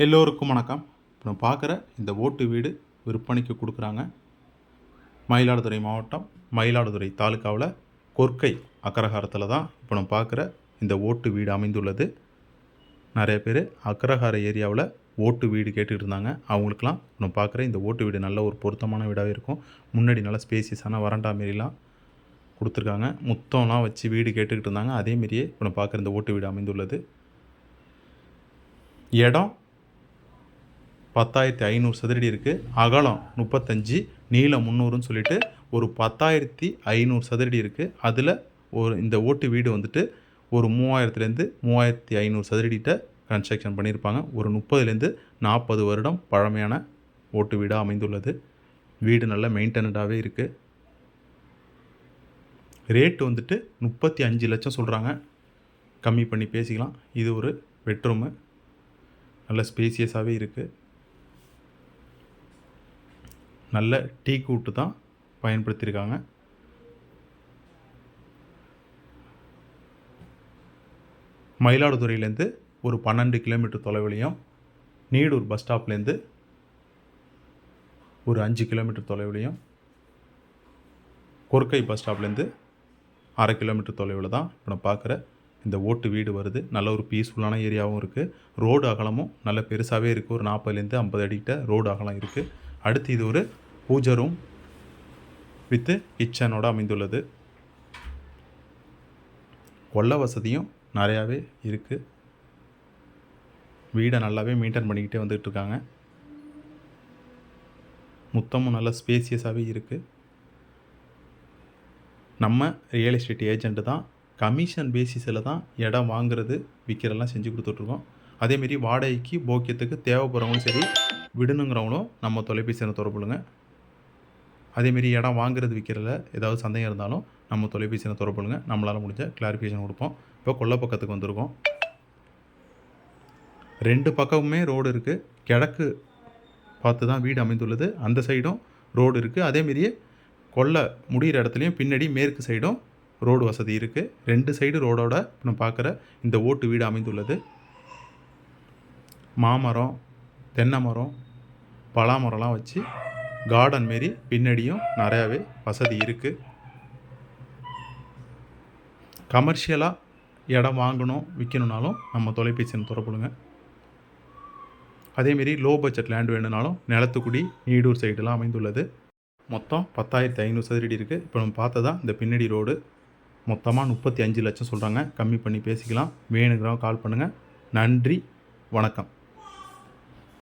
எல்லோருக்கும் வணக்கம். இப்போ நம்ம பார்க்குற இந்த ஓட்டு வீடு விற்பனைக்கு கொடுக்குறாங்க. மயிலாடுதுறை மாவட்டம் மயிலாடுதுறை தாலுக்காவில் கொர்க்கை அக்ரஹாரத்தில் தான் இப்போ நம்ம பார்க்குற இந்த ஓட்டு வீடு அமைந்துள்ளது. நிறைய பேர் அக்ரஹார ஏரியாவில் ஓட்டு வீடு கேட்டுக்கிட்டு இருந்தாங்க. அவங்களுக்குலாம் நம்ம பார்க்குற இந்த ஓட்டு வீடு நல்ல ஒரு பொருத்தமான வீடாகவே இருக்கும். முன்னாடி நல்ல ஸ்பேசியஸான வறண்டா மாரிலாம் கொடுத்துருக்காங்க. முத்தம்லாம் வச்சு வீடு கேட்டுக்கிட்டு இருந்தாங்க. அதேமாரியே இப்போ நம்ம பார்க்குற இந்த ஓட்டு வீடு அமைந்துள்ளது. இடம் பத்தாயிரத்தி ஐநூறு சதுரடி இருக்குது அகலம் முப்பத்தஞ்சு நீளம் முந்நூறுன்னு சொல்லிட்டு ஒரு பத்தாயிரத்தி ஐநூறு சதுரடி இருக்குது அதில் ஒரு இந்த ஓட்டு வீடு வந்துட்டு ஒரு மூவாயிரத்துலேருந்து மூவாயிரத்தி ஐநூறு சதுரடிகிட்ட கன்ஸ்ட்ரக்ஷன் பண்ணியிருப்பாங்க. ஒரு முப்பதுலேருந்து நாற்பது வருடம் பழமையான ஓட்டு வீடாக அமைந்துள்ளது. வீடு நல்ல மெயின்டெனடாகவே இருக்குது ரேட்டு வந்துட்டு முப்பத்தி அஞ்சு லட்சம் சொல்கிறாங்க கம்மி பண்ணி பேசிக்கலாம். இது ஒரு பெட்ரூமு. நல்ல ஸ்பேசியஸாகவே இருக்குது நல்ல டீ கூட்டு தான் பயன்படுத்தியிருக்காங்க. மயிலாடுதுறையிலேருந்து ஒரு பன்னெண்டு கிலோமீட்டர் தொலைவிலையும் நீடூர் பஸ் ஸ்டாப்லேருந்து ஒரு அஞ்சு கிலோமீட்டர் தொலைவிலையும் கொர்க்கை பஸ் ஸ்டாப்லேருந்து அரை கிலோமீட்டர் தொலைவில் தான் இப்போ நான் பார்க்குற இந்த ஓட்டு வீடு வருது. நல்ல ஒரு பீஸ்ஃபுல்லான ஏரியாவும் இருக்குது ரோடு அகலமும் நல்ல பெருசாகவே இருக்குது ஒரு நாற்பதுலேருந்து ஐம்பது அடிக்கிட்ட ரோடு அகலம் இருக்குது அடுத்து இது ஒரு பூஜை ரூம் வித்து கிச்சனோடு அமைந்துள்ளது. கொள்ள வசதியும் நிறையாவே இருக்குது வீடை நல்லாவே மெயின்டைன் பண்ணிக்கிட்டே வந்துக்கிட்டு இருக்காங்க. மொத்தமும் நல்ல ஸ்பேசியஸாகவே இருக்குது நம்ம ரியல் எஸ்டேட் ஏஜென்ட்டு தான் கமிஷன் பேசிஸில் தான் இடம் வாங்குறது விற்கிறதெல்லாம் செஞ்சு கொடுத்துட்ருக்கோம். அதேமாரி வாடகைக்கு போக்கியத்துக்கு தேவைப்படுறவங்களும் சரி விடணுங்கிறவங்களும் நம்ம தொலைபேசியில் தொடர்புலுங்க அதேமாரி இடம் வாங்குறது விற்கிறதுல ஏதாவது சந்தேகம் இருந்தாலும் நம்ம தொலைபேசியில் தொடர்புங்க நம்மளால் முடிஞ்ச கிளாரிஃபிகேஷன் கொடுப்போம். இப்போ கொல்லை பக்கத்துக்கு வந்திருக்கோம். ரெண்டு பக்கமுமே ரோடு இருக்குது கிழக்கு பார்த்து தான் வீடு அமைந்துள்ளது. அந்த சைடும் ரோடு இருக்குது அதேமாரியே கொல்லை முடிகிற இடத்துலையும் பின்னாடி மேற்கு சைடும் ரோடு வசதி இருக்குது ரெண்டு சைடு ரோடோட நம்ம பார்க்குற இந்த ஓட்டு வீடு அமைந்துள்ளது. மாமரம் தென்னை மரம் பலாமரம்லாம் வச்சு கார்டன் மாரி பின்னாடியும் நிறையாவே வசதி இருக்குது கமர்ஷியலாக இடம் வாங்கணும் விற்கணுன்னாலும் நம்ம தொலைபேசியை தொடர்புடுங்க. அதேமாரி லோ பட்ஜெட் லேண்ட் வேணும்னாலும் நிலத்துக்குடி நீடூர் சைடெலாம் அமைந்துள்ளது. மொத்தம் பத்தாயிரத்தி ஐநூறு சதுரடி இருக்குது இப்போ நம்ம பார்த்ததா இந்த பின்னாடி ரோடு மொத்தமாக முப்பத்தி அஞ்சு லட்சம் சொல்கிறாங்க கம்மி பண்ணி பேசிக்கலாம். வேணுங்கிறவங்க கால் பண்ணுங்கள் நன்றி. வணக்கம்.